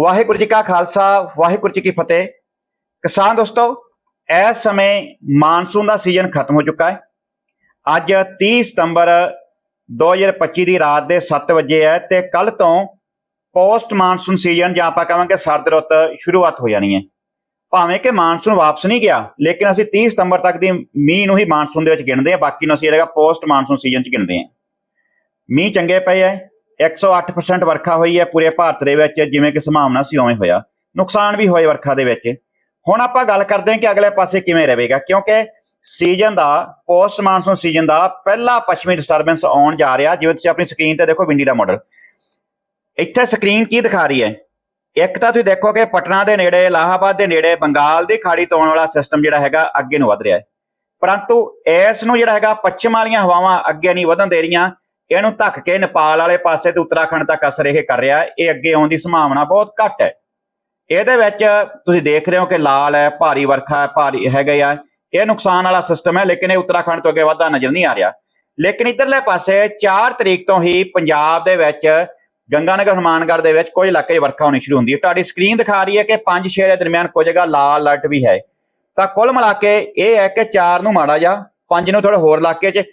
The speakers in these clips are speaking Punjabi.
ਵਾਹਿਗੁਰੂ ਜੀ ਕਾ ਖਾਲਸਾ, ਵਾਹਿਗੁਰੂ ਜੀ ਕੀ ਫਤਿਹ। ਕਿਸਾਨ ਦੋਸਤੋ, ਇਸ ਸਮੇਂ ਮਾਨਸੂਨ ਦਾ ਸੀਜ਼ਨ ਖਤਮ ਹੋ ਚੁੱਕਾ ਹੈ। ਅੱਜ 30 ਸਤੰਬਰ 2025 ਦੀ ਰਾਤ ਦੇ 7 ਵਜੇ ਹੈ ਤੇ ਕੱਲ ਤੋਂ ਪੋਸਟ ਮਾਨਸੂਨ ਸੀਜ਼ਨ ਜਾਂ ਆਪਾਂ ਕਹਾਂਗੇ ਸਰਦ ਰੁੱਤ ਸ਼ੁਰੂਆਤ ਹੋ ਜਾਣੀ ਹੈ। ਭਾਵੇਂ ਕਿ ਮਾਨਸੂਨ ਵਾਪਸ ਨਹੀਂ ਗਿਆ, ਲੇਕਿਨ ਅਸੀਂ 30 ਸਤੰਬਰ ਤੱਕ ਦੀ ਮੀਂਹ ਨੂੰ ਹੀ ਮਾਨਸੂਨ ਦੇ ਵਿੱਚ ਗਿਣਦੇ ਹਾਂ, ਬਾਕੀ ਨੂੰ ਅਸੀਂ ਇਹਦਾ ਪੋਸਟ ਮਾਨਸੂਨ ਸੀਜ਼ਨ 'ਚ ਗਿਣਦੇ ਹਾਂ। ਮੀਂਹ ਚੰਗੇ ਪਏ ਹੈ 108% ਵਰਖਾ ਹੋਈ ਹੈ ਪੂਰੇ ਭਾਰਤ ਦੇ ਵਿੱਚ, ਜਿਵੇਂ ਕਿ ਸੰਭਾਵਨਾ ਸੀ ਉਵੇਂ ਹੋਇਆ। ਨੁਕਸਾਨ ਵੀ ਹੋਏ ਵਰਖਾ ਦੇ ਵਿੱਚ। ਹੁਣ ਆਪਾਂ ਗੱਲ ਕਰਦੇ ਹਾਂ ਕਿ ਅਗਲੇ ਪਾਸੇ ਕਿਵੇਂ ਰਹੇਗਾ, ਕਿਉਂਕਿ ਸੀਜ਼ਨ ਦਾ ਪੋਸਟ ਮਾਨਸੂਨ ਸੀਜ਼ਨ ਦਾ ਪਹਿਲਾ ਪੱਛਮੀ ਡਿਸਟਰਬੈਂਸ ਆਉਣ ਜਾ ਰਿਹਾ, ਜਿਵੇਂ ਤੁਸੀਂ ਆਪਣੀ ਸਕਰੀਨ ਤੇ ਦੇਖੋ ਵਿੰਡੀ ਦਾ ਮਾਡਲ ਇੱਥੇ ਸਕਰੀਨ ਕੀ ਦਿਖਾ ਰਹੀ ਹੈ? ਇੱਕ ਤਾਂ ਤੁਸੀਂ ਦੇਖੋ ਕਿ ਪਟਨਾ ਦੇ ਨੇੜੇ, ਇਲਾਹਾਬਾਦ ਦੇ ਨੇੜੇ, ਬੰਗਾਲ ਦੀ ਖਾੜੀ ਤੋਂ ਆਉਣ ਵਾਲਾ ਸਿਸਟਮ ਜਿਹੜਾ ਹੈਗਾ ਅੱਗੇ ਨੂੰ ਵਧ ਰਿਹਾ ਹੈ। ਪਰੰਤੂ ਇਸ ਨੂੰ ਜਿਹੜਾ ਹੈਗਾ, ਪੱਛਮ ਵਾਲੀਆਂ ਹਵਾਵਾਂ ਅੱਗੇ ਨਹੀਂ ਵਧਣ ਦੇ ਰਹੀਆਂ। ਇਹਨੂੰ ਧੱਕ ਕੇ ਨੇਪਾਲ ਵਾਲੇ ਪਾਸੇ ਤੇ ਉੱਤਰਾਖੰਡ ਤੱਕ ਅਸਰ ਇਹ ਕਰ ਰਿਹਾ। ਇਹ ਅੱਗੇ ਆਉਣ ਦੀ ਸੰਭਾਵਨਾ ਬਹੁਤ ਘੱਟ ਹੈ। ਇਹਦੇ ਵਿੱਚ ਤੁਸੀਂ ਦੇਖ ਰਹੇ ਹੋ ਕਿ ਲਾਲ ਹੈ, ਭਾਰੀ ਵਰਖਾ ਹੈ, ਭਾਰੀ ਹੈਗਾ ਆ। ਇਹ ਨੁਕਸਾਨ ਵਾਲਾ ਸਿਸਟਮ ਹੈ, ਲੇਕਿਨ ਇਹ ਉੱਤਰਾਖੰਡ ਤੋਂ ਅੱਗੇ ਵਧਦਾ ਨਜ਼ਰ ਨਹੀਂ ਆ ਰਿਹਾ। ਲੇਕਿਨ ਇਧਰਲੇ ਪਾਸੇ 4 ਤਰੀਕ ਤੋਂ ਹੀ ਪੰਜਾਬ ਦੇ ਵਿੱਚ, ਗੰਗਾਨਗਰ, ਹਨੂਮਾਨਗੜ੍ਹ ਦੇ ਵਿੱਚ ਕੋਈ ਇਲਾਕੇ 'ਚ ਵਰਖਾ ਹੋਣੀ ਸ਼ੁਰੂ ਹੁੰਦੀ ਹੈ। ਤੁਹਾਡੀ ਸਕਰੀਨ ਦਿਖਾ ਰਹੀ ਹੈ ਕਿ 5-6 ਦੇ ਦਰਮਿਆਨ ਕੋਈ ਜਗ੍ਹਾ ਲਾਲ ਅਲਰਟ ਵੀ ਹੈ। ਤਾਂ ਕੁੱਲ ਮਿਲਾ ਕੇ ਇਹ ਹੈ ਕਿ 4 ਨੂੰ ਮਾੜਾ ਜਾ 5 ਨੂੰ ਥੋੜਾ ਹੋਰ ਇਲਾਕੇ 'ਚ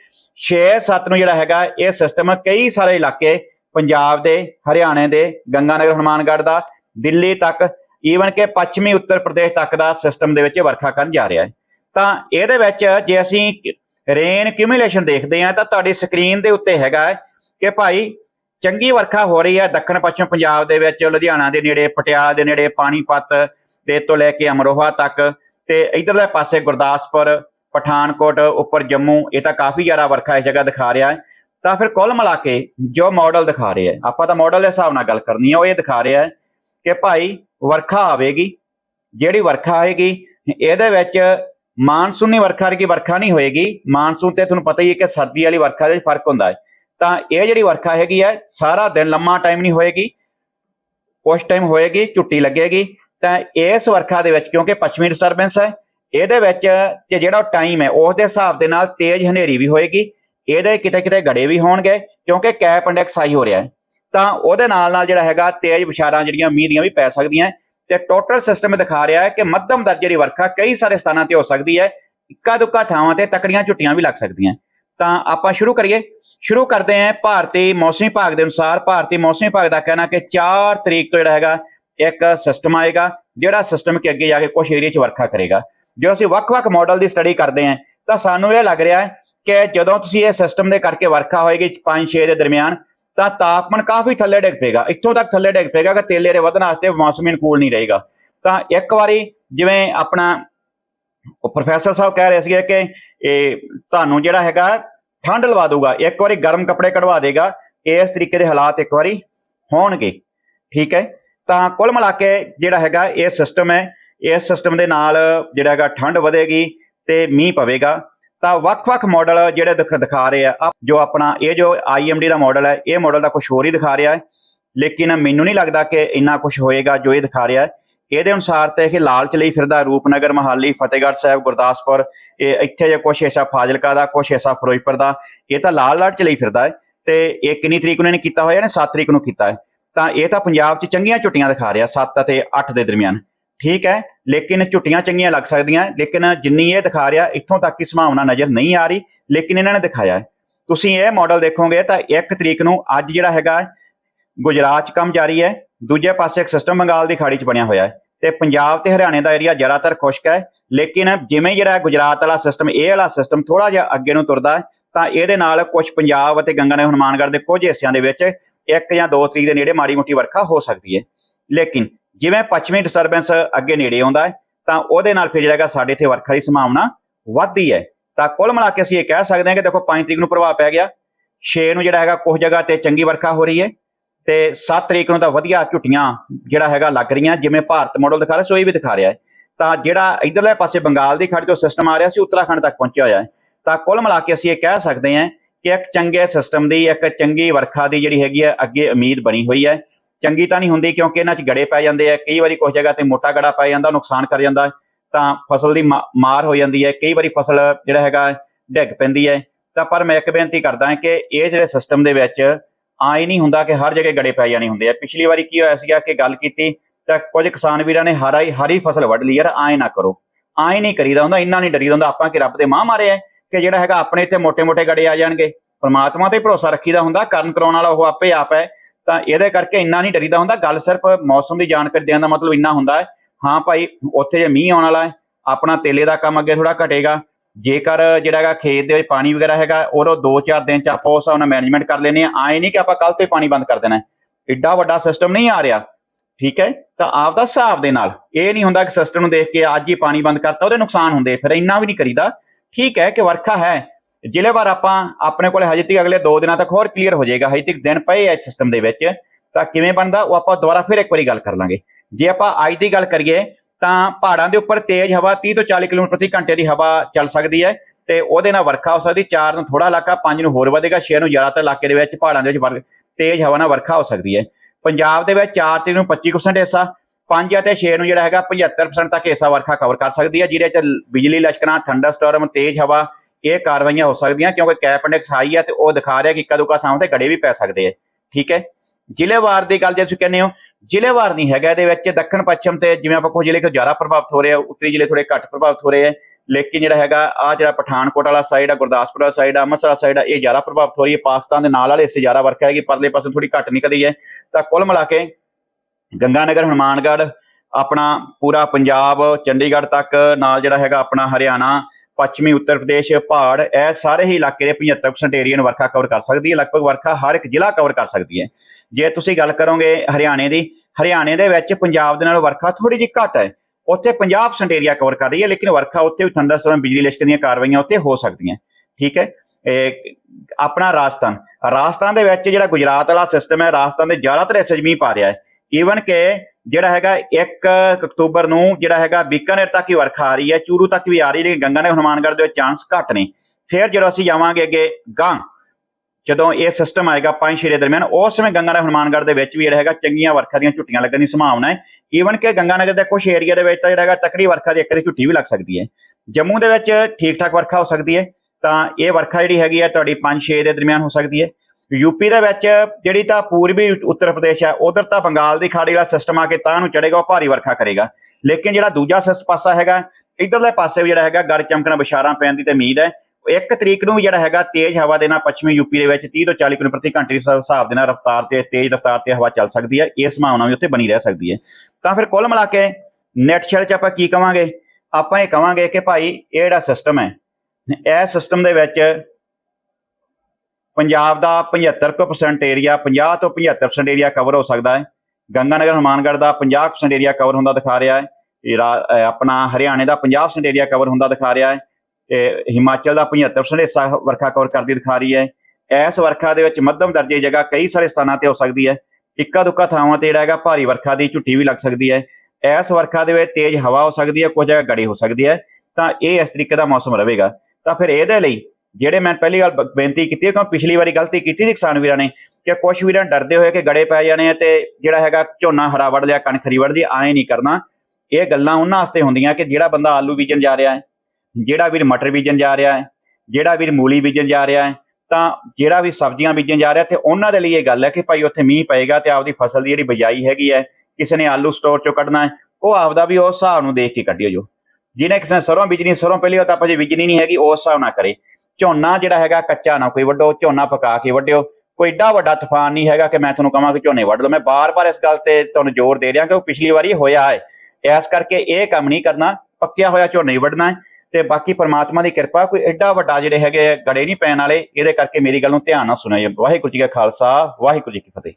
6-7 ਨੂੰ ਜਿਹੜਾ ਹੈਗਾ ਇਹ ਸਿਸਟਮ ਕਈ ਸਾਰੇ ਇਲਾਕੇ ਪੰਜਾਬ ਦੇ, ਹਰਿਆਣੇ ਦੇ, ਗੰਗਾਨਗਰ, ਹਨੂਮਾਨਗੜ੍ਹ ਦਾ, ਦਿੱਲੀ ਤੱਕ ਈਵਨ ਕਿ ਪੱਛਮੀ ਉੱਤਰ ਪ੍ਰਦੇਸ਼ ਤੱਕ ਦਾ ਸਿਸਟਮ ਦੇ ਵਿੱਚ ਇਹ ਵਰਖਾ ਕਰਨ ਜਾ ਰਿਹਾ ਹੈ। ਤਾਂ ਇਹਦੇ ਵਿੱਚ ਜੇ ਅਸੀਂ ਰੇਨ ਕਿਊਮੂਲੇਸ਼ਨ ਦੇਖਦੇ ਹਾਂ ਤਾਂ ਤੁਹਾਡੀ ਸਕਰੀਨ ਦੇ ਉੱਤੇ ਹੈਗਾ ਹੈ ਕਿ ਭਾਈ ਚੰਗੀ ਵਰਖਾ ਹੋ ਰਹੀ ਹੈ ਦੱਖਣ ਪੱਛਮ ਪੰਜਾਬ ਦੇ ਵਿੱਚ, ਲੁਧਿਆਣਾ ਦੇ ਨੇੜੇ, ਪਟਿਆਲਾ ਦੇ ਨੇੜੇ, ਪਾਣੀਪਤ ਦੇ ਤੋਂ ਲੈ ਕੇ ਅਮਰੋਹਾ ਤੱਕ ਤੇ ਇਧਰਲੇ ਪਾਸੇ ਗੁਰਦਾਸਪੁਰ ਪਠਾਨਕੋਟ ਉੱਪਰ ਜੰਮੂ, ਇਹ ਤਾਂ ਕਾਫੀ ਜ਼ਿਆਦਾ ਵਰਖਾ ਇਸ ਜਗ੍ਹਾ ਦਿਖਾ ਰਿਹਾ ਹੈ। ਤਾਂ ਫਿਰ ਕੁੱਲ ਮਿਲਾ ਕੇ ਜੋ ਮਾਡਲ ਦਿਖਾ ਰਿਹਾ ਹੈ, ਆਪਾਂ ਤਾਂ ਮਾਡਲ ਦੇ ਹਿਸਾਬ ਨਾਲ ਗੱਲ ਕਰਨੀ ਹੈ, ਉਹ ਇਹ ਦਿਖਾ ਰਿਹਾ ਹੈ ਕਿ ਭਾਈ ਵਰਖਾ ਆਵੇਗੀ, ਜਿਹੜੀ ਵਰਖਾ ਆਏਗੀ ਇਹਦੇ ਵਿੱਚ ਮਾਨਸੂਨੀ ਵਰਖਾ ਵਰਗੀ ਵਰਖਾ ਨਹੀਂ ਹੋਏਗੀ। ਮਾਨਸੂਨ ਤੇ ਤੁਹਾਨੂੰ ਪਤਾ ਹੀ ਹੈ ਕਿ ਸਰਦੀ ਵਾਲੀ ਵਰਖਾ ਦੇ ਵਿੱਚ ਫ਼ਰਕ ਹੁੰਦਾ ਹੈ। ਤਾਂ ਇਹ ਜਿਹੜੀ ਵਰਖਾ ਹੈਗੀ ਹੈ, ਸਾਰਾ ਦਿਨ ਲੰਮਾ ਟਾਈਮ ਨਹੀਂ ਹੋਏਗੀ ਕੁਝ ਟਾਈਮ ਹੋਏਗੀ, ਝੁੱਟੀ ਲੱਗੇਗੀ। ਤਾਂ ਇਸ ਵਰਖਾ ਦੇ ਵਿੱਚ ਕਿਉਂਕਿ ਪੱਛਮੀ ਡਿਸਟਰਬੈਂਸ ਹੈ ਇਹਦੇ ਵਿੱਚ ਤੇ ਜਿਹੜਾ ਟਾਈਮ ਹੈ, ਉਸ ਦੇ ਹਿਸਾਬ ਦੇ ਨਾਲ ਤੇਜ਼ ਹਨੇਰੀ ਵੀ ਹੋਏਗੀ, ਇਹਦੇ ਕਿਤੇ ਕਿਤੇ ਗੜੇ ਵੀ ਹੋਣਗੇ, ਕਿਉਂਕਿ ਕੈਪ ਇੰਡੈਕਸ ਹਾਈ ਹੋ ਰਿਹਾ ਹੈ। ਤਾਂ ਉਹਦੇ ਨਾਲ ਨਾਲ ਜਿਹੜਾ ਹੈਗਾ, ਤੇਜ਼ ਵਿਚਾਰਾਂ ਜਿਹੜੀਆਂ ਮੀਂਹ ਦੀਆਂ ਵੀ ਪੈ ਸਕਦੀਆਂ ਤੇ ਟੋਟਲ ਸਿਸਟਮ ਦਿਖਾ ਰਿਹਾ ਹੈ ਕਿ ਮੱਧਮ ਦਰਜੇ ਦੀ ਵਰਖਾ ਕਈ ਸਾਰੇ ਸਥਾਨਾਂ ਤੇ ਹੋ ਸਕਦੀ ਹੈ। ਇੱਕਾ ਦੁੱਕਾ ਥਾਵਾਂ ਤੇ ਤਕੜੀਆਂ ਝੁੱਟੀਆਂ ਵੀ ਲੱਗ ਸਕਦੀਆਂ ਤਾਂ ਆਪਾਂ ਸ਼ੁਰੂ ਕਰੀਏ। ਸ਼ੁਰੂ ਕਰਦੇ ਹਾਂ ਭਾਰਤੀ ਮੌਸਮੀ ਵਿਭਾਗ ਦੇ ਅਨੁਸਾਰ। ਭਾਰਤੀ ਮੌਸਮੀ ਵਿਭਾਗ ਦਾ ਕਹਿਣਾ ਕਿ 4 ਤਰੀਕ ਤੋਂ ਜਿਹੜਾ ਹੈਗਾ, ਇੱਕ ਸਿਸਟਮ ਆਏਗਾ। ਜਿਹੜਾ ਸਿਸਟਮ ਕਿ ਅੱਗੇ ਜਾ ਕੇ ਕੁਝ ਏਰੀਆ 'ਚ ਵਰਖਾ ਕਰੇਗਾ। ਜੇ ਅਸੀਂ ਵੱਖ-ਵੱਖ ਮਾਡਲ ਦੀ ਸਟੱਡੀ ਕਰਦੇ ਹਾਂ, ਤਾਂ ਸਾਨੂੰ ਇਹ ਲੱਗ ਰਿਹਾ ਹੈ ਕਿ ਜਦੋਂ ਤੁਸੀਂ ਇਹ ਸਿਸਟਮ ਦੇ ਕਰਕੇ ਵਰਖਾ ਹੋਏਗੀ 5-6 ਦੇ ਦਰਮਿਆਨ, ਤਾਂ ਤਾਪਮਾਨ ਕਾਫੀ ਥੱਲੇ ਡਿੱਗ ਪਏਗਾ। ਇੱਥੋਂ ਤੱਕ ਥੱਲੇ ਡਿੱਗ ਪਏਗਾ ਕਿ ਤੇਲੇ ਦੇ ਵਧਣ ਵਾਸਤੇ ਮੌਸਮੀ ਅਨੁਕੂਲ ਨਹੀਂ ਰਹੇਗਾ। ਤਾਂ ਇੱਕ ਵਾਰੀ ਜਿਵੇਂ ਆਪਣਾ ਪ੍ਰੋਫੈਸਰ ਸਾਹਿਬ ਕਹਿ ਰਹੇ ਸੀਗੇ ਕਿ ਇਹ ਤੁਹਾਨੂੰ ਜਿਹੜਾ ਹੈਗਾ ਠੰਡ ਲਵਾ ਦੂਗਾ ਇੱਕ ਵਾਰੀ ਗਰਮ ਕੱਪੜੇ ਕਢਵਾ ਦੇਗਾ, ਇਸ ਤਰੀਕੇ ਦੇ ਹਾਲਾਤ ਇੱਕ ਵਾਰੀ ਹੋਣਗੇ। ਠੀਕ ਹੈ? ਤਾਂ ਕੁੱਲ ਮਿਲਾ ਕੇ ਜਿਹੜਾ ਹੈਗਾ ਇਹ ਸਿਸਟਮ ਹੈ, ਇਸ ਸਿਸਟਮ ਦੇ ਨਾਲ ਜਿਹੜਾ ਹੈਗਾ ਠੰਡ ਵਧੇਗੀ ਤੇ ਮੀਂਹ ਪਵੇਗਾ। ਤਾਂ ਵੱਖ-ਵੱਖ ਮਾਡਲ ਜਿਹੜੇ ਦਿਖ, ਦਿਖਾ ਰਹੇ ਆ। ਜੋ ਆਪਣਾ, ਇਹ ਜੋ IMD ਦਾ ਮਾਡਲ ਹੈ, ਇਹ ਮਾਡਲ ਦਾ ਕੁਝ ਹੋਰ ਹੀ ਦਿਖਾ ਰਿਹਾ ਹੈ। ਲੇਕਿਨ ਮੈਨੂੰ ਨਹੀਂ ਲੱਗਦਾ ਕਿ ਇੰਨਾ ਕੁਝ ਹੋਏਗਾ ਜੋ ਇਹ ਦਿਖਾ ਰਿਹਾ ਹੈ। ਇਹਦੇ ਅਨੁਸਾਰ ਤੇ ਇਹ ਲਾਲਚ ਲਈ ਫਿਰਦਾ ਰੂਪਨਗਰ, ਮਹਾਲੀ, ਫਤਿਹਗੜ੍ਹ ਸਾਹਿਬ, ਗੁਰਦਾਸਪੁਰ, ਇਹ ਇੱਥੇ ਜੇ ਕੁਛ ਹਿੱਸਾ ਫਾਜ਼ਿਲਕਾ ਦਾ, ਕੁਛ ਹਿੱਸਾ ਫਿਰੋਜ਼ਪੁਰ ਦਾ, ਇਹ ਤਾਂ ਲਾਲ ਲਾਲ ਲਈ ਫਿਰਦਾ ਹੈ। ਤੇ ਇਹ ਕਿੰਨੀ ਤਰੀਕ ਨੂੰ ਇਹਨੇ ਕੀਤਾ ਹੋਇਆ? ਨੇ 7 ਤਰੀਕ ਨੂੰ ਕੀਤਾ ਹੈ। ਤਾਂ ਇਹ ਤਾਂ ਪੰਜਾਬ 'ਚ ਚੰਗੀਆਂ ਝੁੱਟੀਆਂ ਦਿਖਾ ਰਿਹਾ 7 ਅਤੇ 8 ਦੇ ਦਰਮਿਆਨ। ਠੀਕ ਹੈ, ਲੇਕਿਨ ਝੁੱਟੀਆਂ ਚੰਗੀਆਂ ਲੱਗ ਸਕਦੀਆਂ, ਲੇਕਿਨ ਜਿੰਨੀ ਇਹ ਦਿਖਾ ਰਿਹਾ, ਇੱਥੋਂ ਤੱਕ ਦੀ ਸੰਭਾਵਨਾ ਨਜ਼ਰ ਨਹੀਂ ਆ ਰਹੀ, ਲੇਕਿਨ ਇਹਨਾਂ ਨੇ ਦਿਖਾਇਆ ਤੁਸੀਂ ਇਹ ਮਾਡਲ ਦੇਖੋਗੇ ਤਾਂ 1 ਤਰੀਕ ਨੂੰ ਅੱਜ ਜਿਹੜਾ ਹੈਗਾ, ਗੁਜਰਾਤ 'ਚ ਕੰਮ ਜਾਰੀ ਹੈ, ਦੂਜੇ ਪਾਸੇ ਇੱਕ ਸਿਸਟਮ ਬੰਗਾਲ ਦੀ ਖਾੜੀ 'ਚ ਬਣਿਆ ਹੋਇਆ ਹੈ। ਤੇ ਪੰਜਾਬ ਤੇ ਹਰਿਆਣੇ ਦਾ ਏਰੀਆ ਜ਼ਿਆਦਾਤਰ ਖੁਸ਼ਕ ਹੈ, ਲੇਕਿਨ ਜਿਵੇਂ ਜਿਹੜਾ ਗੁਜਰਾਤ ਵਾਲਾ ਸਿਸਟਮ ਇਹ ਵਾਲਾ ਸਿਸਟਮ ਥੋੜਾ ਜਿਹਾ ਅੱਗੇ ਨੂੰ ਤੁਰਦਾ ਤਾਂ ਇਹਦੇ ਨਾਲ ਕੁਝ ਪੰਜਾਬ ਅਤੇ ਗੰਗਾ ਗੰਗਾਨਗਰ ਹਨੂਮਾਨਗੜ੍ਹ ਦੇ ਕੁਝ ਹਿੱਸਿਆਂ ਦੇ ਵਿੱਚ ਇੱਕ ਜਾਂ ਦੋ ਤਰੀਕ ਦੇ ਨੇੜੇ ਮਾੜੀ ਮੋਟੀ ਵਰਖਾ ਹੋ ਸਕਦੀ ਹੈ। ਲੇਕਿਨ ਜਿਵੇਂ ਪੱਛਮੀ ਡਿਸਟਰਬੈਂਸ ਅੱਗੇ ਨੇੜੇ ਆਉਂਦਾ ਹੈ, ਤਾਂ ਉਹਦੇ ਨਾਲ ਫਿਰ ਜਿਹੜਾ ਹੈਗਾ ਸਾਡੇ ਇੱਥੇ ਵਰਖਾ ਦੀ ਸੰਭਾਵਨਾ ਵੱਧਦੀ ਹੈ। ਤਾਂ ਕੁੱਲ ਮਿਲਾ ਕੇ ਅਸੀਂ ਇਹ ਕਹਿ ਸਕਦੇ ਹਾਂ ਕਿ ਦੇਖੋ 5 ਤਰੀਕ ਨੂੰ ਪ੍ਰਭਾਵ ਪੈ ਗਿਆ। 6 ਨੂੰ ਜਿਹੜਾ ਹੈਗਾ ਕੁਝ ਜਗ੍ਹਾ ਤੇ ਚੰਗੀ ਵਰਖਾ ਹੋ ਰਹੀ ਹੈ ਤੇ 7 ਤਰੀਕ ਨੂੰ ਤਾਂ ਵਧੀਆ ਝੁੱਟੀਆਂ ਜਿਹੜਾ ਹੈਗਾ ਲੱਗ ਰਹੀਆਂ, ਜਿਵੇਂ ਭਾਰਤ ਮਾਡਲ ਦਿਖਾ ਰਿਹਾ, ਸੋ ਇਹ ਵੀ ਦਿਖਾ ਰਿਹਾ ਹੈ। ਤਾਂ ਜਿਹੜਾ ਇਧਰਲੇ ਪਾਸੇ ਬੰਗਾਲ ਦੀ ਖਾੜੀ ਤੋਂ ਸਿਸਟਮ ਆ ਰਿਹਾ, ਸੀ ਉੱਤਰਾਖੰਡ ਤੱਕ ਪਹੁੰਚਿਆ ਹੋਇਆ ਹੈ। ਤਾਂ ਕੁੱਲ ਮਿਲਾ ਕੇ ਅਸੀਂ ਇਹ ਕਹਿ ਸਕਦੇ ਹਾਂ ਕਿ ਇੱਕ ਚੰਗੇ ਸਿਸਟਮ ਦੀ, ਇੱਕ ਚੰਗੀ ਵਰਖਾ ਦੀ ਜਿਹੜੀ ਹੈਗੀ ਹੈ ਅੱਗੇ ਉਮੀਦ ਬਣੀ ਹੋਈ ਹੈ। ਚੰਗੀ ਤਾਂ ਨਹੀਂ ਹੁੰਦੀ ਕਿਉਂਕਿ ਇਹਨਾਂ 'ਚ ਗੜੇ ਪੈ ਜਾਂਦੇ ਆ। ਕਈ ਵਾਰੀ ਕੁਝ ਜਗ੍ਹਾ ਤੇ ਮੋਟਾ ਗੜਾ ਪੈ ਜਾਂਦਾ, ਨੁਕਸਾਨ ਕਰ ਜਾਂਦਾ, ਤਾਂ ਫਸਲ ਦੀ ਮਾ- ਮਾਰ ਹੋ ਜਾਂਦੀ ਹੈ। ਕਈ ਵਾਰੀ ਫਸਲ ਜਿਹੜਾ ਹੈਗਾ, ਡਿੱਗ ਪੈਂਦੀ ਹੈ। ਤਾਂ ਪਰ ਮੈਂ ਇੱਕ ਬੇਨਤੀ ਕਰਦਾ ਹਾਂ ਕਿ ਇਹ ਜਿਹੜੇ ਸਿਸਟਮ ਦੇ ਵਿੱਚ ਆਏ ਨਹੀਂ ਹੁੰਦਾ ਕਿ ਹਰ ਜਗ੍ਹਾ ਗੜੇ ਪੈ ਜਾਣੇ ਹੁੰਦੇ ਆ। ਪਿਛਲੀ ਵਾਰੀ ਕੀ ਹੋਇਆ ਸੀਗਾ ਕਿ ਗੱਲ ਕੀਤੀ, ਤਾਂ ਕੁਝ ਕਿਸਾਨ ਵੀਰਾਂ ਨੇ ਹਰਾਈ ਹਰੀ ਫਸਲ ਵੱਢ ਲਈ ਯਾਰ, ਆਏ ਨਾ ਕਰੋ। ਆਏ ਨਹੀਂ ਕਰੀਦਾ ਹੁੰਦਾ, ਇੰਨਾ ਨਹੀਂ ਡਰੀਦਾ ਹੁੰਦਾ, ਆਪਾਂ ਕਿ ਰੱਬ ਦੇ ਮਾਂ ਮਾਰਿਆ ਕਿ ਜਿਹੜਾ ਹੈਗਾ ਆਪਣੇ ਇੱਥੇ ਮੋਟੇ ਮੋਟੇ ਗੜੇ ਆ ਜਾਣਗੇ। ਪਰਮਾਤਮਾ ਤੇ ਭਰੋਸਾ ਰੱਖੀਦਾ ਹੁੰਦਾ, ਕਰਨ ਕਰਾਉਣ ਵਾਲਾ ਉਹ ਆਪੇ ਆਪ ਹੈ। ਤਾਂ ਇਹਦੇ ਕਰਕੇ ਇੰਨਾ ਨਹੀਂ ਡਰੀਦਾ ਹੁੰਦਾ, ਗੱਲ ਸਿਰਫ ਮੌਸਮ ਦੀ ਜਾਣਕਾਰੀ ਦੇਣ ਦਾ ਮਤਲਬ ਇੰਨਾ ਹੁੰਦਾ ਹੈ। ਹਾਂ ਭਾਈ, ਉੱਥੇ ਜੇ ਮੀਂਹ ਆਉਣ ਵਾਲਾ ਹੈ, ਆਪਣਾ ਤੇਲੇ ਦਾ ਕੰਮ ਅੱਗੇ ਥੋੜਾ ਘਟੇਗਾ। ਜੇਕਰ ਜਿਹੜਾ ਹੈਗਾ ਖੇਤ ਦੇ ਵਿੱਚ ਪਾਣੀ ਵਗੈਰਾ ਹੈਗਾ ਉਹਰੋ ਦੋ ਚਾਰ ਦਿਨ ਚ ਆਪਾਂ ਉਸ ਨਾਲ ਮੈਨੇਜਮੈਂਟ ਕਰ ਲੈਨੇ ਆ ਆਏ ਨਹੀਂ ਕਿ ਆਪਾਂ ਕੱਲ ਤੋਂ ਹੀ ਪਾਣੀ ਬੰਦ ਕਰ ਦੇਣਾ ਏਡਾ ਵੱਡਾ ਸਿਸਟਮ ਨਹੀਂ ਆ ਰਿਹਾ। ਠੀਕ ਹੈ? ਤਾਂ ਆਪ ਦਾ ਹਿਸਾਬ ਦੇ ਨਾਲ, ਇਹ ਨਹੀਂ ਹੁੰਦਾ ਕਿ ਸਿਸਟਮ ਨੂੰ ਦੇਖ ਕੇ ਅੱਜ ਹੀ ਪਾਣੀ ਬੰਦ ਕਰਤਾ, ਉਹਦੇ ਨੁਕਸਾਨ ਹੁੰਦੇ ਫਿਰ ਇੰਨਾ ਵੀ ਨਹੀਂ ਕਰੀਦਾ। ਠੀਕ ਹੈ ਕਿ ਵਰਖਾ ਹੈ। ਜ਼ਿਲ੍ਹੇ ਵਾਰ ਆਪਾਂ ਆਪਣੇ ਕੋਲ ਹਜੇ ਤੱਕ ਅਗਲੇ 2 ਦਿਨਾਂ ਤੱਕ ਹੋਰ ਕਲੀਅਰ ਹੋ ਜਾਏਗਾ। ਹਜੇ ਤੱਕ ਦਿਨ ਪਏ ਐ ਸਿਸਟਮ ਦੇ ਵਿੱਚ। ਤਾਂ ਕਿਵੇਂ ਬਣਦਾ ਉਹ ਆਪਾਂ ਦੁਬਾਰਾ ਫਿਰ ਇੱਕ ਵਾਰੀ ਗੱਲ ਕਰ ਲਾਂਗੇ। ਜੇ ਆਪਾਂ ਅੱਜ ਦੀ ਗੱਲ ਕਰੀਏ ਤਾਂ ਪਹਾੜਾਂ ਦੇ ਉੱਪਰ ਤੇਜ਼ ਹਵਾ 30 ਤੋਂ 40 ਕਿਲੋਮੀਟਰ ਪ੍ਰਤੀ ਘੰਟੇ ਦੀ ਹਵਾ ਚੱਲ ਸਕਦੀ ਹੈ ਤੇ ਉਹਦੇ ਨਾਲ ਵਰਖਾ ਹੋ ਸਕਦੀ 4 ਨੂੰ ਥੋੜਾ ਇਲਾਕਾ 5 ਨੂੰ ਹੋਰ ਵਧੇਗਾ 6 ਨੂੰ ਜ਼ਿਆਦਾਤਰ ਇਲਾਕੇ ਦੇ ਵਿੱਚ ਪਹਾੜਾਂ ਦੇ ਵਿੱਚ ਵਰ- ਤੇਜ਼ ਹਵਾ ਨਾਲ ਵਰਖਾ ਹੋ ਸਕਦੀ ਹੈ। ਪੰਜਾਬ ਦੇ ਵਿੱਚ 4 ਤੇ ਨੂੰ 25% ਹਿੱਸਾ 5 ਅਤੇ 6 ਨੂੰ ਜਿਹੜਾ ਹੈਗਾ 75% ਤੱਕ ਹਿੱਸਾ ਵਰਖਾ ਕਵਰ ਕਰ ਸਕਦੀ ਹੈ, ਜਿਹਦੇ ਚ ਬਿਜਲੀ ਲਸ਼ਕਣਾ ਥੰਡਰ ਸਟਾਰਮ ਤੇਜ਼ ਹਵਾ, ਇਹ ਕਾਰਵਾਈਆਂ ਹੋ ਸਕਦੀਆਂ ਕਿਉਂਕਿ ਕੈਪ ਇੰਡੈਕਸ ਹਾਈ ਹੈ ਤੇ ਉਹ ਦਿਖਾ ਰਿਹਾ ਕਿ ਇੱਕਾ ਕਦੋਂ ਥਾਂ ਤੇ ਗੜੇ ਵੀ ਪੈ ਸਕਦੇ ਆ ਠੀਕ ਹੈ? ਜ਼ਿਲ੍ਹੇਵਾਰ ਦੀ ਗੱਲ ਜੇ ਤੁਸੀਂ ਕਹਿੰਦੇ ਹੋ, ਜ਼ਿਲ੍ਹੇਵਾਰ ਨਹੀਂ ਹੈਗਾ ਇਹਦੇ ਵਿੱਚ ਦੱਖਣ ਪੱਛਮ ਤੇ ਜਿਵੇਂ ਆਪਾਂ ਕੋਈ ਜ਼ਿਲ੍ਹੇ ਕੋ ਜ਼ਿਆਦਾ ਪ੍ਰਭਾਵਿਤ ਹੋ ਰਹੇ ਆ, ਉੱਤਰੀ ਜ਼ਿਲ੍ਹੇ ਥੋੜੇ ਘੱਟ ਪ੍ਰਭਾਵਿਤ ਹੋ ਰਹੇ ਆ, ਲੇਕਿਨ ਜਿਹੜਾ ਹੈਗਾ ਆ ਜਿਹੜਾ ਪਠਾਨਕੋਟ ਵਾਲਾ ਸਾਈਡ ਆ, ਗੁਰਦਾਸਪੁਰ ਵਾਲਾ ਸਾਈਡ ਆ, ਅੰਮ੍ਰਿਤਸਰ ਵਾਲਾ ਸਾਈਡ ਆ, ਇਹ ਜ਼ਿਆਦਾ ਪ੍ਰਭਾਵਿਤ ਹੋ ਰਹੀ ਹੈ, ਪਾਕਿਸਤਾਨ ਦੇ ਨਾਲ ਵਾਲੇ ਹਿੱਸੇ ਜ਼ਿਆਦਾ ਵਰਖਾ ਹੈਗੀ ਪਰਲੇ ਪਾਸੇ ਥੋੜੀ ਘੱਟ ਨਿਕਲਦੀ ਹੈ। ਤਾਂ ਕੁੱਲ ਮਿਲਾ ਕੇ ਗੰਗਾਨਗਰ, ਹਨੂਮਾਨਗੜ੍ਹ, ਆਪਣਾ ਪੂਰਾ ਪੰਜਾਬ, ਚੰਡੀਗੜ੍ਹ ਤੱਕ, ਨਾਲ ਜਿਹੜਾ ਹੈਗਾ ਆਪਣਾ ਹਰਿਆਣਾ, ਪੱਛਮੀ ਉੱਤਰ ਪ੍ਰਦੇਸ਼, ਪਹਾੜ, ਇਹ ਸਾਰੇ ਹੀ ਇਲਾਕੇ ਦੇ 75% ਏਰੀਆ ਨੂੰ ਵਰਖਾ ਕਵਰ ਕਰ ਸਕਦੀ ਹੈ। ਲਗਭਗ ਵਰਖਾ ਹਰ ਇੱਕ ਜ਼ਿਲ੍ਹਾ ਕਵਰ ਕਰ ਸਕਦੀ ਹੈ। ਜੇ ਤੁਸੀਂ ਗੱਲ ਕਰੋਗੇ ਹਰਿਆਣੇ ਦੀ, ਹਰਿਆਣੇ ਦੇ ਵਿੱਚ ਪੰਜਾਬ ਦੇ ਨਾਲੋਂ ਵਰਖਾ ਥੋੜੀ ਜਿਹੀ ਘੱਟ ਹੈ। ਉੱਥੇ 50% ਏਰੀਆ ਕਵਰ ਕਰ ਰਹੀ ਹੈ, ਲੇਕਿਨ ਵਰਖਾ ਉੱਥੇ ਵੀ ਥੰਡਰਸਟੋਰਮ ਬਿਜਲੀ ਲਿਸ਼ਕ ਦੀਆਂ ਕਾਰਵਾਈਆਂ ਉੱਥੇ ਹੋ ਸਕਦੀਆਂ ਠੀਕ ਹੈ? ਇਹ ਆਪਣਾ ਰਾਜਸਥਾਨ ਰਾਜਸਥਾਨ ਦੇ ਵਿੱਚ ਜਿਹੜਾ ਗੁਜਰਾਤ ਵਾਲਾ ਸਿਸਟਮ ਹੈ, ਰਾਜਸਥਾਨ ਦੇ ਜ਼ਿਆਦਾਤਰ ਹਿੱਸੇ 'ਚ ਮੀਂਹ ਪਾ ਰਿਹਾ ਹੈ। ਈਵਨ ਕਿ ਜਿਹੜਾ ਹੈਗਾ 1 ਅਕਤੂਬਰ ਨੂੰ ਜਿਹੜਾ ਹੈਗਾ ਬੀਕਾਨੇਰ ਤੱਕ ਹੀ ਵਰਖਾ ਆ ਰਹੀ ਹੈ, ਚੂਰੂ ਤੱਕ ਵੀ ਆ ਰਹੀ ਹੈ, ਲੇਕਿਨ ਗੰਗਾਨਗਰ ਹਨੂਮਾਨਗੜ੍ਹ ਦੇ ਵਿੱਚ ਚਾਂਸ ਘੱਟ ਨੇ। ਫਿਰ ਜਦੋਂ ਅਸੀਂ ਜਾਵਾਂਗੇ ਅੱਗੇ ਗਾਂ ਜਦੋਂ ਇਹ ਸਿਸਟਮ ਆਏਗਾ ਪੰਜ ਛੇ ਦੇ ਦਰਮਿਆਨ, ਉਸ ਸਮੇਂ ਗੰਗਾ ਗੰਗਾਨਗਰ ਹਨੂਮਾਨਗੜ੍ਹ ਦੇ ਵਿੱਚ ਵੀ ਜਿਹੜਾ ਹੈਗਾ ਚੰਗੀਆਂ ਵਰਖਾ ਦੀਆਂ ਝੁੱਟੀਆਂ ਲੱਗਣ ਦੀ ਸੰਭਾਵਨਾ ਹੈ। ਈਵਨ ਕਿ ਗੰਗਾਨਗਰ ਦੇ ਕੁਝ ਏਰੀਆ ਦੇ ਵਿੱਚ ਤਾਂ ਜਿਹੜਾ ਹੈਗਾ ਤਕੜੀ ਵਰਖਾ ਦੀ ਇੱਕ ਦੀ ਝੁੱਟੀ ਵੀ ਲੱਗ ਸਕਦੀ ਹੈ। ਜੰਮੂ ਦੇ ਵਿੱਚ ਠੀਕ ਠਾਕ ਵਰਖਾ ਹੋ ਸਕਦੀ ਹੈ, ਤਾਂ ਇਹ ਵਰਖਾ ਜਿਹੜੀ ਹੈਗੀ ਹੈ ਤੁਹਾਡੀ 5-6 ਦੇ ਦਰਮਿਆਨ ਹੋ ਸਕਦੀ ਹੈ। ਯੂਪੀ ਦੇ ਵਿੱਚ ਜਿਹੜੀ ਤਾਂ ਪੂਰਬੀ ਉੱਤਰ ਪ੍ਰਦੇਸ਼ ਹੈ, ਉਧਰ ਤਾਂ ਬੰਗਾਲ ਦੀ ਖਾੜੀ ਵਾਲਾ ਸਿਸਟਮ ਆ ਕੇ ਤਾਂ ਨੂੰ ਚੜੇਗਾ ਉਹ ਭਾਰੀ ਵਰਖਾ ਕਰੇਗਾ। ਲੇਕਿਨ ਜਿਹੜਾ ਦੂਜਾ ਸਿਸ ਪਾਸਾ ਹੈਗਾ, ਇਧਰਲੇ ਪਾਸੇ ਵੀ ਜਿਹੜਾ ਹੈਗਾ, ਗੜ ਚਮਕਣਾ ਬਿਸ਼ਾਰਾਂ ਪੈਣ ਦੀ ਤੇ ਉਮੀਦ ਹੈ। ਇੱਕ ਤਰੀਕ ਨੂੰ ਵੀ ਜਿਹੜਾ ਹੈਗਾ, ਤੇਜ਼ ਹਵਾ ਦੇ ਨਾਲ ਪੱਛਮੀ ਯੂਪੀ ਦੇ ਵਿੱਚ 30 ਤੋਂ 40 ਕਿਲੋਮੀਟਰ ਪ੍ਰਤੀ ਘੰਟੇ ਦੇ ਹਿਸਾਬ ਦੇ ਨਾਲ ਰਫ਼ਤਾਰ ਤੇ ਤੇਜ਼ ਰਫ਼ਤਾਰ ਤੇ ਹਵਾ ਚੱਲ ਸਕਦੀ ਹੈ ਇਹ ਸੰਭਾਵਨਾ ਵੀ ਉੱਥੇ ਬਣੀ ਰਹਿ ਸਕਦੀ ਹੈ। ਤਾਂ ਫਿਰ ਕੁੱਲ ਮਿਲਾ ਕੇ ਨੈਟ ਸ਼ੈਲ ਚ ਆਪਾਂ ਕੀ ਕਵਾਂਗੇ? ਆਪਾਂ ਇਹ ਕਵਾਂਗੇ ਕਿ ਭਾਈ, ਇਹ ਜਿਹੜਾ ਸਿਸਟਮ ਹੈ ਇਹ ਸਿਸਟਮ ਦੇ ਵਿੱਚ ਪੰਜਾਬ ਦਾ 75% ਏਰੀਆ 50 ਤੋਂ 75% ਏਰੀਆ ਕਵਰ ਹੋ ਸਕਦਾ ਹੈ। ਗੰਗਾਨਗਰ, ਹਨੂਮਾਨਗੜ੍ਹ ਦਾ 50% ਏਰੀਆ ਕਵਰ ਹੁੰਦਾ ਦਿਖਾ ਰਿਹਾ ਹੈ। ਰਾ- ਆਪਣਾ ਹਰਿਆਣੇ ਦਾ 50% ਏਰੀਆ ਕਵਰ ਹੁੰਦਾ ਦਿਖਾ ਰਿਹਾ ਹੈ। ਤੇ ਹਿਮਾਚਲ ਦਾ 75% ਹਿੱਸਾ ਵਰਖਾ ਕਵਰ ਕਰਦੀ ਦਿਖਾ ਰਹੀ ਹੈ। ਇਸ ਵਰਖਾ ਦੇ ਵਿੱਚ ਮੱਧਮ ਦਰਜੇ ਜਗ੍ਹਾ ਕਈ ਸਾਰੇ ਸਥਾਨਾਂ ਤੇ ਹੋ ਸਕਦੀ ਹੈ। ਇੱਕਾ ਦੁੱਕਾ ਥਾਵਾਂ ਤੇ ਜਿਹੜਾ ਹੈਗਾ ਭਾਰੀ ਵਰਖਾ ਦੀ ਝੁੱਟੀ ਵੀ ਲੱਗ ਸਕਦੀ ਹੈ। ਇਸ ਵਰਖਾ ਦੇ ਵਿੱਚ ਤੇਜ਼ ਹਵਾ ਹੋ ਸਕਦੀ ਹੈ, ਕੁਝ ਜਗ੍ਹਾ ਗੜੀ ਹੋ ਸਕਦੀ ਹੈ। ਤਾਂ ਇਹ ਇਸ ਤਰੀਕੇ ਦਾ ਮੌਸਮ ਰਹੇਗਾ। ਤਾਂ ਫਿਰ ਇਹਦੇ ਲਈ ਜਿਹੜੇ ਮੈਂ ਪਹਿਲੀ ਗੱਲ ਬੇਨਤੀ ਕੀਤੀ ਹੈ, ਕਿਉਂ ਪਿਛਲੀ ਵਾਰੀ ਗਲਤੀ ਕੀਤੀ ਸੀ ਕਿਸਾਨ ਵੀਰਾਂ ਨੇ, ਕਿ ਕੁਝ ਵੀਰਾਂ ਡਰਦੇ ਹੋਏ ਕਿ ਗੜੇ ਪੈ ਜਾਣੇ ਆ ਤੇ ਜਿਹੜਾ ਹੈਗਾ ਝੋਨਾ ਹਰਾ ਵੜ ਲਿਆ, ਕਣਕ ਖਰੀ ਵੜ ਲਈ ਐਂ ਨਹੀਂ ਕਰਨਾ। ਇਹ ਗੱਲਾਂ ਉਹਨਾਂ ਵਾਸਤੇ ਹੁੰਦੀਆਂ ਕਿ ਜਿਹੜਾ ਬੰਦਾ ਆਲੂ ਬੀਜਣ ਜਾ ਰਿਹਾ ਹੈ, ਜਿਹੜਾ ਵੀਰ ਮਟਰ ਬੀਜਣ ਜਾ ਰਿਹਾ ਹੈ, ਜਿਹੜਾ ਵੀਰ ਮੂਲੀ ਬੀਜਣ ਜਾ ਰਿਹਾ ਹੈ, ਤਾਂ ਜਿਹੜਾ ਵੀ ਸਬਜ਼ੀਆਂ ਬੀਜਣ ਜਾ ਰਿਹਾ ਤੇ ਉਹਨਾਂ ਦੇ ਲਈ ਇਹ ਗੱਲ ਹੈ ਕਿ ਭਾਈ ਉੱਥੇ ਮੀਂਹ ਪਏਗਾ ਤੇ ਆਪਦੀ ਫਸਲ ਦੀ ਜਿਹੜੀ ਬਿਜਾਈ ਹੈਗੀ ਹੈ, ਕਿਸੇ ਨੇ ਆਲੂ ਸਟੋਰ ਚੋਂ ਕੱਢਣਾ ਹੈ, ਉਹ ਆਪਦਾ ਵੀ ਉਸ ਹਿਸਾਬ ਨੂੰ ਦੇਖ ਕੇ ਕੱਢਿਓ ਜੋ। ਜਿਹਨੇ ਕਿਸੇ ਨੇ ਸਰੋਂ ਬੀਜਣੀ, ਸਰੋਂ ਪਹਿਲੀ ਗੱਲ ਤਾਂ ਆਪਾਂ ਜੇ ਬੀਜਣੀ ਨਹੀਂ ਹੈਗੀ, ਉਸ ਹਿਸਾਬ ਨਾਲ ਕਰੇ। ਝੋਨਾ ਜਿਹੜਾ ਹੈਗਾ, ਕੱਚਾ ਨਾ ਕੋਈ ਵੱਡੋ ਝੋਨਾ ਪਕਾ ਕੇ ਵੱਡਿਓ ਕੋਈ ਏਡਾ ਵੱਡਾ ਤੂਫਾਨ ਨਹੀਂ ਹੈਗਾ ਕਿ ਮੈਂ ਤੁਹਾਨੂੰ ਕਹਾਂ ਕਿ ਝੋਨੇ ਵੱਢ ਲਓ। ਮੈਂ ਬਾਰ-ਬਾਰ ਇਸ ਗੱਲ ਤੇ ਤੁਹਾਨੂੰ ਜ਼ੋਰ ਦੇ ਰਿਹਾ ਕਿ ਉਹ ਪਿਛਲੀ ਵਾਰੀ ਹੋਇਆ ਹੈ। ਇਸ ਕਰਕੇ ਇਹ ਕੰਮ ਨਹੀਂ ਕਰਨਾ, ਪੱਕਿਆ ਹੋਇਆ ਝੋਨੇ ਹੀ ਵੱਢਣਾ ਹੈ। ਤੇ ਬਾਕੀ ਪਰਮਾਤਮਾ ਦੀ ਕਿਰਪਾ, ਕੋਈ ਐਡਾ ਵੱਡਾ ਜਿਹੜੇ ਹੈਗੇ ਗੜੇ ਨਹੀਂ ਪੈਣ ਵਾਲੇ, ਇਹਦੇ ਕਰਕੇ ਮੇਰੀ ਗੱਲ ਨੂੰ ਧਿਆਨ ਨਾਲ ਸੁਣਿਓ। ਵਾਹਿਗੁਰੂ ਜੀ ਕਾ ਖਾਲਸਾ, ਵਾਹਿਗੁਰੂ ਜੀ ਕੀ ਫਤਿਹ।